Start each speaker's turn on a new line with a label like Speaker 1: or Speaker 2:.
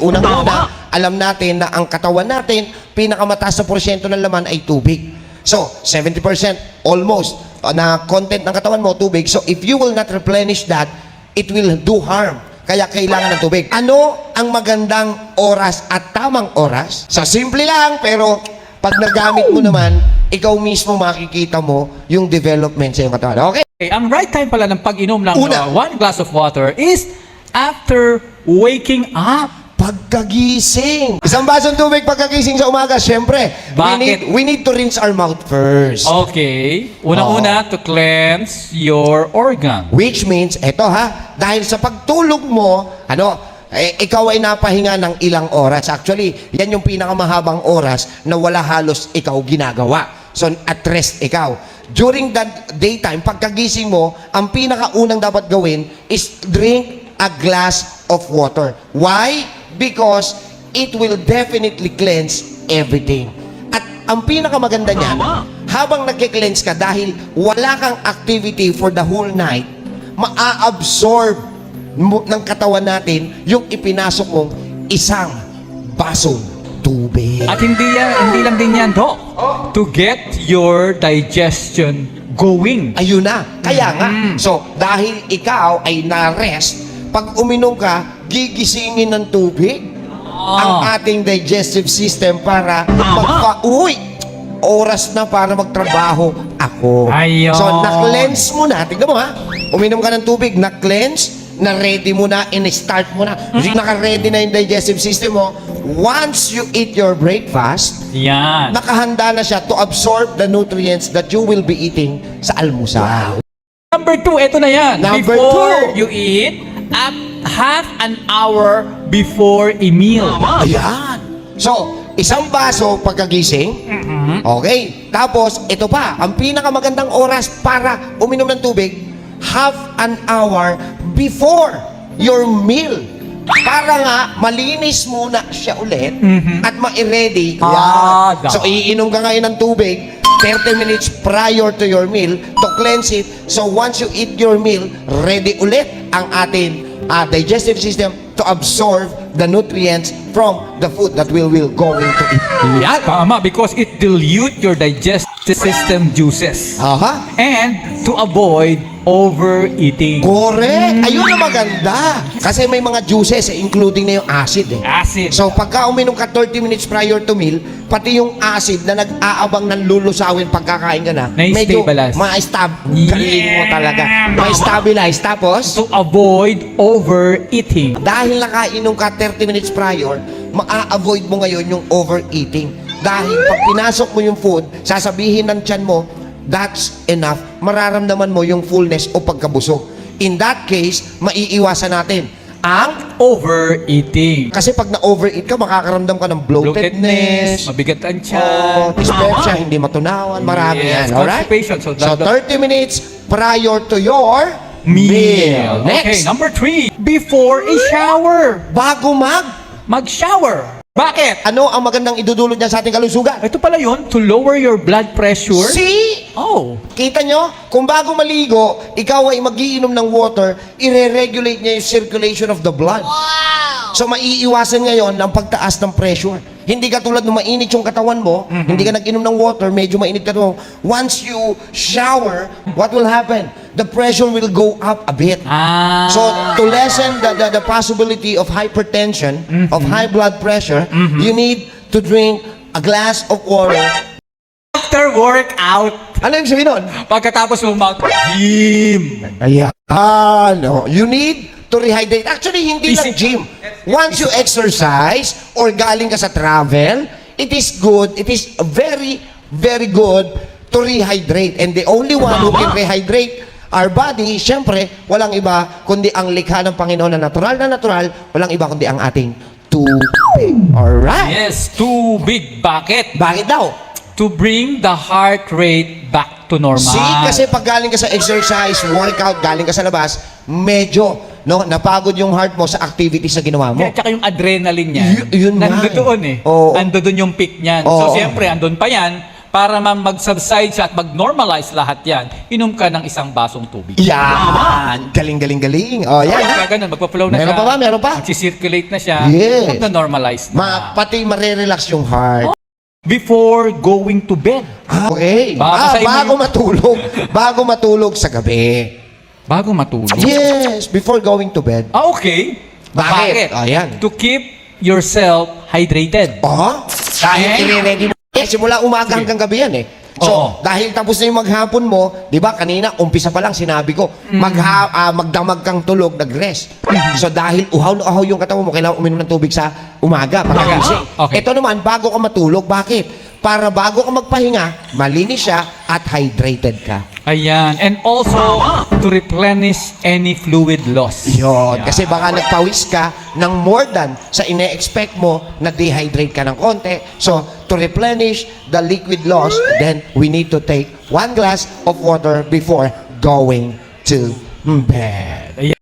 Speaker 1: Unang-una, alam natin na ang katawan natin, pinakamataas na porsyento ng laman ay tubig. So, 70% almost uh, na content ng katawan mo, tubig. So, if you will not replenish that, it will do harm. Kaya kailangan ng tubig. Ano ang magandang oras at tamang oras? Sa simple lang, pero pag nagamit mo naman, ikaw mismo makikita mo yung development sa iyong katawan. Okay?
Speaker 2: Okay, ang right time pala ng pag-inom ng
Speaker 1: Una.
Speaker 2: uh, one glass of water is after waking up.
Speaker 1: Pagkagising. Isang basong tubig pagkagising sa umaga, syempre. We
Speaker 2: Bakit?
Speaker 1: need, we need to rinse our mouth first.
Speaker 2: Okay. Una-una to cleanse your organ.
Speaker 1: Which means, eto ha, dahil sa pagtulog mo, ano, eh, ikaw ay napahinga ng ilang oras. Actually, yan yung pinakamahabang oras na wala halos ikaw ginagawa. So, at rest ikaw. During that daytime, pagkagising mo, ang pinakaunang dapat gawin is drink a glass of water. Why? Because it will definitely cleanse everything. At ang pinakamaganda niyan, habang nagki-cleanse ka dahil wala kang activity for the whole night, maa-absorb ng katawan natin yung ipinasok mong isang basong tubig.
Speaker 2: At hindi yan, hindi lang din yan, Doc. To get your digestion going.
Speaker 1: Ayun na. Kaya nga.
Speaker 2: Mm.
Speaker 1: So, dahil ikaw ay na-rest, pag uminom ka, gigisingin ng tubig ang
Speaker 2: Ah.
Speaker 1: ating digestive system para magpa... Uy! Oras na para magtrabaho ako.
Speaker 2: Ayun.
Speaker 1: So, na-cleanse mo na. Tignan mo ha. Uminom ka ng tubig, na-cleanse, na-ready mo na, in-start mo na.
Speaker 2: Mm-hmm.
Speaker 1: Naka-ready na yung digestive system mo. Once you eat your breakfast,
Speaker 2: Yan.
Speaker 1: nakahanda na siya to absorb the nutrients that you will be eating sa almusal.
Speaker 2: Number two, ito na yan.
Speaker 1: Number
Speaker 2: before
Speaker 1: two.
Speaker 2: you eat, at half an hour before a meal.
Speaker 1: Ayan. So, isang baso pagkagising. Okay. Tapos, ito pa, ang pinakamagandang oras para uminom ng tubig, half an hour before your meal. Para nga, malinis muna siya ulit at ma-ready.
Speaker 2: Ah.
Speaker 1: So, iinom ka ngayon ng tubig 30 minutes prior to your meal to cleanse it. So, once you eat your meal, ready ulit ang ating ah, digestive system to absorb the nutrients from the food that we will going to eat.
Speaker 2: Yan. Tama, because it dilute your digestive system juices.
Speaker 1: Aha.
Speaker 2: And to avoid overeating.
Speaker 1: Correct. Ayun ang maganda. Kasi may mga juices, eh, including na yung acid eh.
Speaker 2: Acid.
Speaker 1: So pagka uminom ka 30 minutes prior to meal, pati yung acid na nag-aabang ng lulusawin pagkakain ka na,
Speaker 2: Na-stabilize.
Speaker 1: ma-stab.
Speaker 2: Yeah.
Speaker 1: Galing mo talaga. Ma-stabilize. Tapos,
Speaker 2: to avoid overeating.
Speaker 1: dahil nakainom ka 30 minutes prior, ma-avoid mo ngayon yung overeating. Dahil pag pinasok mo yung food, sasabihin ng tiyan mo, that's enough. Mararamdaman mo yung fullness o pagkabusog. In that case, maiiwasan natin ang
Speaker 2: Overeating.
Speaker 1: kasi pag na-overeat ka, makakaramdam ka ng bloatedness,
Speaker 2: mabigat ang
Speaker 1: oh,
Speaker 2: tiyan.
Speaker 1: dyspepsia, hindi matunawan, marami
Speaker 2: Yes,
Speaker 1: yan. Alright?
Speaker 2: So,
Speaker 1: So,
Speaker 2: that-
Speaker 1: 30 minutes prior to your
Speaker 2: meal.
Speaker 1: Next,
Speaker 2: Okay, number three. Before a shower.
Speaker 1: bago mag,
Speaker 2: Mag-shower. Bakit?
Speaker 1: ano ang magandang idudulot niya sa ating kalusugan?
Speaker 2: Ito pala yun, to lower your blood pressure.
Speaker 1: See?
Speaker 2: Oh.
Speaker 1: Kita nyo? Kung bago maligo, ikaw ay magiinom ng water, ire-regulate niya yung circulation of the blood. So maiiwasan ngayon ng pagtaas ng pressure. Hindi ka tulad ng mainit yung katawan mo, hindi ka nag-inom ng water, medyo mainit ka mo. Once you shower, what will happen? The pressure will go up a bit.
Speaker 2: Ah.
Speaker 1: So to lessen the, the, the possibility of hypertension, of high blood pressure, you need to drink a glass of water.
Speaker 2: after workout,
Speaker 1: Ano yung sabihin nun?
Speaker 2: pagkatapos mo mag-gym.
Speaker 1: Ayan. no. You need to rehydrate. Actually, hindi lang
Speaker 2: Easy.
Speaker 1: gym. Once you exercise or galing ka sa travel, it is good, it is very, very good to rehydrate. And the only one who can rehydrate our body, syempre, walang iba kundi ang likha ng Panginoon na natural na natural, walang iba kundi ang ating tubig. Alright?
Speaker 2: Yes, too big. Bakit?
Speaker 1: Bakit daw?
Speaker 2: To bring the heart rate back to normal.
Speaker 1: See, kasi pag galing ka sa exercise, workout, galing ka sa labas, medyo no, napagod yung heart mo sa activities na ginawa mo.
Speaker 2: Kaya tsaka yung adrenaline niya,
Speaker 1: Y- yun nga
Speaker 2: nandoon eh.
Speaker 1: Oo.
Speaker 2: Nandoon yung peak niyan.
Speaker 1: Oo.
Speaker 2: So, siyempre, andun pa yan para ma- mag-subside siya at mag-normalize lahat yan, inom ka ng isang basong tubig.
Speaker 1: Yan! Galing, galing, galing. O, yan ha.
Speaker 2: Kaya ganun, magpa-flow na
Speaker 1: Meron
Speaker 2: siya.
Speaker 1: pa ba? Meron pa?
Speaker 2: Mag-circulate na siya.
Speaker 1: Yes.
Speaker 2: Mag-normalize na.
Speaker 1: Ma, pati marirelax yung heart.
Speaker 2: Before going to bed.
Speaker 1: Okay.
Speaker 2: Baka
Speaker 1: Ah,
Speaker 2: sa
Speaker 1: bago
Speaker 2: yung-
Speaker 1: matulog. bago matulog sa gabi.
Speaker 2: Bago matulog.
Speaker 1: Yes, before going to bed.
Speaker 2: Ah, okay.
Speaker 1: Bakit? Ayan.
Speaker 2: To keep yourself hydrated.
Speaker 1: Oh, dahil
Speaker 2: Eh?
Speaker 1: i-ready Eh, simula umaga hanggang gabi yan eh. So,
Speaker 2: Oo.
Speaker 1: dahil tapos na yung maghapon mo, di ba, kanina, umpisa pa lang sinabi ko,
Speaker 2: Mm.
Speaker 1: magha, ah, magdamag kang tulog, nag-rest. So, dahil uhaw na uhaw yung katawan mo, kailangan uminom ng tubig sa umaga, pagkagising.
Speaker 2: Okay.
Speaker 1: Ito naman, bago ka matulog, bakit? Para bago ka magpahinga, malinis siya at hydrated ka.
Speaker 2: Ayan. And also, to replenish any fluid loss.
Speaker 1: Yun.
Speaker 2: Ayan.
Speaker 1: Kasi baka nagpawis ka ng more than sa ine-expect mo na dehydrate ka ng konti. So, to replenish the liquid loss, then we need to take one glass of water before going to bed.